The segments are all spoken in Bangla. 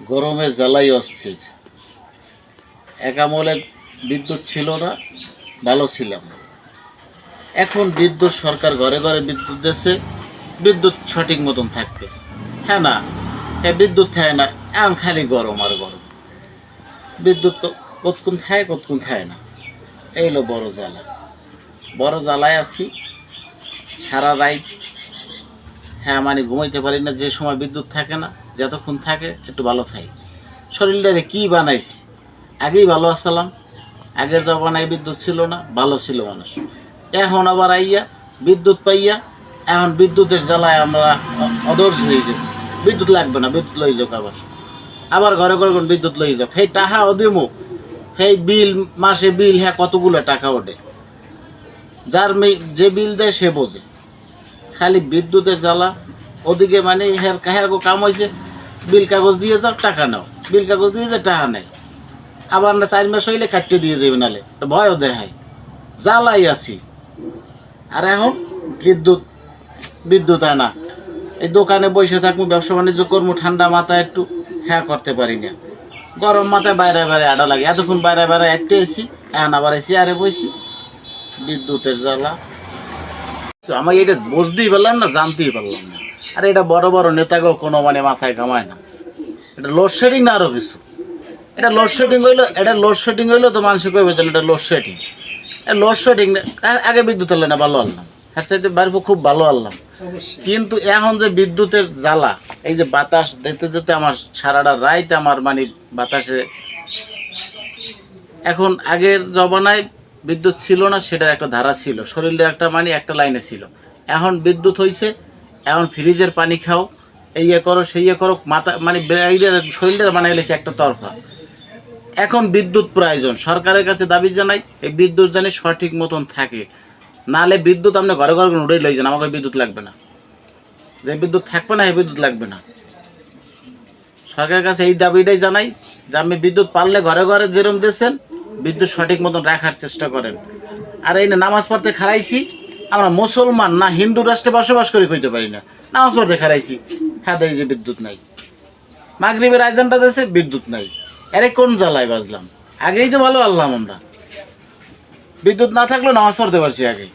গরমে জ্বালাই অস্থির। এক আমলে বিদ্যুৎ ছিল না, ভালো ছিলাম এখন বিদ্যুৎ সরকার ঘরে ঘরে বিদ্যুৎ দিয়েছে, বিদ্যুৎ সঠিক মতন থাকবে। হ্যাঁ না, এ বিদ্যুৎ থাকে না, এখন খালি গরম আর গরম। বিদ্যুৎ কতক্ষণ থাকে কতক্ষণ থাকে না। এই হলো বড় জ্বালা। বড় জ্বালায় আছি, সারা রাত হ্যাঁ মানে ঘুমাইতে পারি না, যে সময় বিদ্যুৎ থাকে না, যতক্ষণ থাকে, একটু ভালো থাকি। শরীরটারে কি বানাইছি? আগেই ভালো আসলাম আগের জমানায় বিদ্যুৎ ছিল না, ভালো ছিল মানুষ। এখন আবার আইয়া বিদ্যুৎ পাইয়া, এখন বিদ্যুতের জ্বালায় আমরা অদর্শ হয়ে গেছি। বিদ্যুৎ লাগবে না, বিদ্যুৎ লই যাক আবার। আবার ঘরে ঘরে কোন বিদ্যুৎ লই যাক সেই টাকা অদিমু সেই বিল, মাসে বিল হ্যাঁ কতগুলো টাকা ওঠে? যার যে বিল দেয় সে বোঝে। খালি বিদ্যুতের জ্বালা। ওদিকে মানে হের কাহের কাম হয়েছে বিল কাগজ দিয়ে যাও, টাকা নাও। বিল কাগজ দিয়ে যাও টাকা নেয়। আবার না চার মাস হইলে কাটতে দিয়ে যাবে নালে। ভয়ও দেখায়। জ্বালাই আছি। আর এখন বিদ্যুৎ বিদ্যুৎ হয় না এই দোকানে বসে থাকব, ব্যবসা বাণিজ্য করব, ঠান্ডা মাথায় একটু হ্যাঁ করতে পারি না। গরম মাথায় বাইরে বাইরে আডা লাগে। এতক্ষণ বাইরে বাইরে একটু এসি এখন আবার এসি আরে বসি বিদ্যুতের জ্বালা। তো আমি এটা বুঝতেই পারলাম না জানতেই পারলাম না। আর এটা বড় বড় নেতাকেও কোনো মানে মাথায় কামায় না। এটা লোডশেডিং না আরও কিছু? এটা লোডশেডিং হইল এটা লোডশেডিং হইল তো মানুষ কইবে যে এটা লোডশেডিং লোডশেডিং আগে বিদ্যুৎ আনলে না ভালো আনলাম। হ্যাঁ বাড়ির খুব ভালো আনলাম। কিন্তু এখন যে বিদ্যুতের জ্বালা এই যে বাতাস দিতে দিতে আমার সারাটা রাইতে আমার মানে বাতাসে এখন আগের জমানায় বিদ্যুৎ ছিল না সেটার একটা ধারা ছিল। শরীরে একটা মানে একটা লাইনে ছিল। এখন বিদ্যুৎ হয়েছে এখন ফ্রিজের পানি খাও এই ইয়ে করো সেই ইয়ে করো, মাথা মানে শরীরের বানাই লেছে একটা তরফা। এখন বিদ্যুৎ প্রয়োজন। সরকারের কাছে দাবি জানাই, এই বিদ্যুৎ জানি সঠিক মতন থাকে। নালে বিদ্যুৎ আপনি ঘরে ঘরে উঠেই লই যান, আমাকে বিদ্যুৎ লাগবে না। যে বিদ্যুৎ থাকবে না এই বিদ্যুৎ লাগবে না। সরকারের কাছে এই দাবিটাই জানাই যে আপনি বিদ্যুৎ পারলে ঘরে ঘরে যেরকম দিয়েছেন বিদ্যুৎ সঠিক মতন রাখার চেষ্টা করেন। আর এই না নামাজ পড়তে খারাইছি আমরা মুসলমান না হিন্দু রাষ্ট্রে বসবাস করে কইতে পারি না। নামাজ পড়তে খারাইছি হ্যাঁ দেয় যে বিদ্যুৎ নাই। মাগরীবের আয়োজনটা দেশে বিদ্যুৎ নাই। আরে কোন জ্বালায় বাজলাম? আগেই তো ভালো আল্লাম আমরা। বিদ্যুৎ না থাকলেও নামাজ পড়তে পারছি আগে।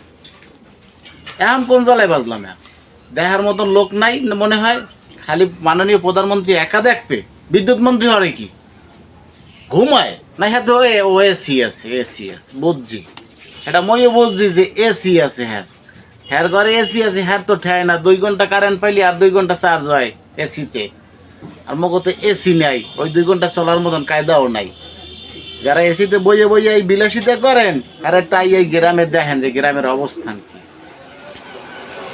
এখন কোন জ্বালায় বাজলাম এখন? দেখার মতন লোক নাই মনে হয়, খালি মাননীয় প্রধানমন্ত্রী একা দেখবে। বিদ্যুৎ মন্ত্রী হরে কি? ঘুমায় না হ্যাঁ তো, এ- ও এসি আছে এসি আছে, বুঝছি। এটা ময়ও বুঝছি যে এসি আছে হ্যাঁ। হ্যার ঘরে এসি আছে হ্যার তো ঠেয় না, দুই ঘণ্টা কারেন্ট পাইলি আর দুই ঘণ্টা চার্জ হয় এসিতে। আর মগো তো এসি নাই, ওই দুই ঘণ্টা চলার মতন কায়দাও নাই। যারা এসিতে বইয়ে বইয়ে এই বিলাসিতা করেন, আর একটা এই গ্রামে দেখেন যে গ্রামের অবস্থান কি।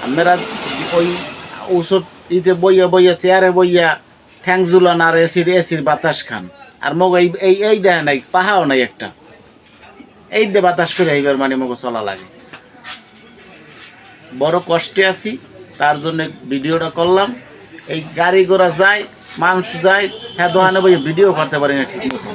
আপনারা ওই ওষুধ ইতে বইয়া বইয়া, চেয়ারে বইয়া ঠ্যাং ঝুলান আর এসির এসির বাতাস খান। আর মগ এই এই দেয় নাই, পাহাও নাই একটা। এই দে বাতাস করে এইবার মানে মগ চলা লাগে। বড় কষ্টে আছি, তার জন্য ভিডিওটা করলাম। এই গাড়ি ঘোড়া যায়, মানুষ যায় হ্যাঁ দোকানে বই ভিডিও করতে পারি না ঠিক মতো